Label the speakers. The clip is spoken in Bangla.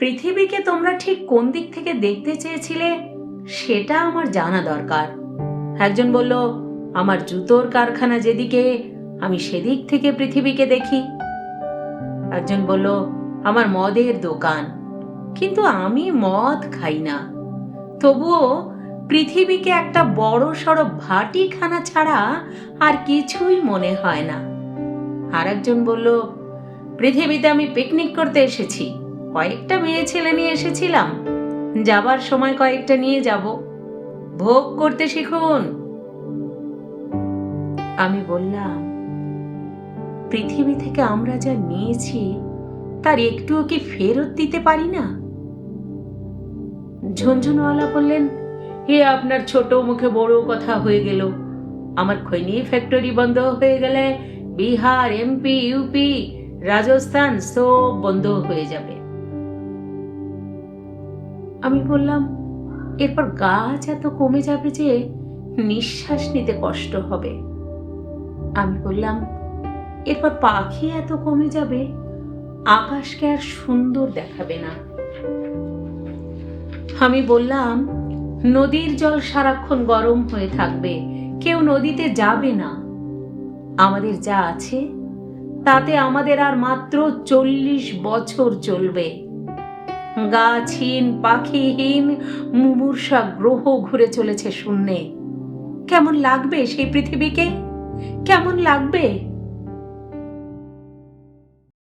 Speaker 1: পৃথিবীকে তোমরা ঠিক কোন দিক থেকে দেখতে চেয়েছিলে, সেটা আমার জানা দরকার। একজন বলল, আমার জুতোর কারখানা যেদিকে, আমি সেদিক থেকে পৃথিবীকে দেখি। একজন বলল, আমার মদের দোকান, কিন্তু আমি মদ খাই না। তবুও পৃথিবীকে একটা বড় সড়ো ভাটিখানা ছাড়া আর কিছুই মনে হয় না। আর একজন বলল, পৃথিবীতে আমি পিকনিক করতে এসেছি। কয়েকটা মেয়ে ছেলে নিয়ে এসেছিলাম। যাবার সময় কয়েকটা নিয়ে যাব। ভোগ করতে শিখুন। আমি বললাম, পৃথিবী থেকে আমরা যা নিয়েছি, তার একটুও কি ফেরত দিতে পারি না? ঝুনঝুনওয়ালা বললেন, হে আপনার ছোট মুখে বড় কথা হয়ে গেল। আমার খৈনি ফ্যাক্টরি বন্ধ হয়ে গেলে বিহার এমপি ইউপি রাজস্থান সব বন্ধ হয়ে যাবে। আমি বললাম, এরপর গাছ এত কমে যাবে যে নিঃশ্বাস নিতে কষ্ট হবে। আমি বললাম, এরপর পাখি এত কমে যাবে, আকাশকে আর সুন্দর দেখাবে না। আমি বললাম, নদীর জল সারাক্ষণ গরম হয়ে থাকবে, কেউ নদীতে যাবে না। আমাদের যা আছে, তাতে আমাদের আর মাত্র চল্লিশ বছর চলবে। গাছহীন পাখিহীন মুমূর্ষা গ্রহ ঘুরে চলেছে শূন্যে। কেমন লাগবে সেই পৃথিবীকে? কেমন লাগবে?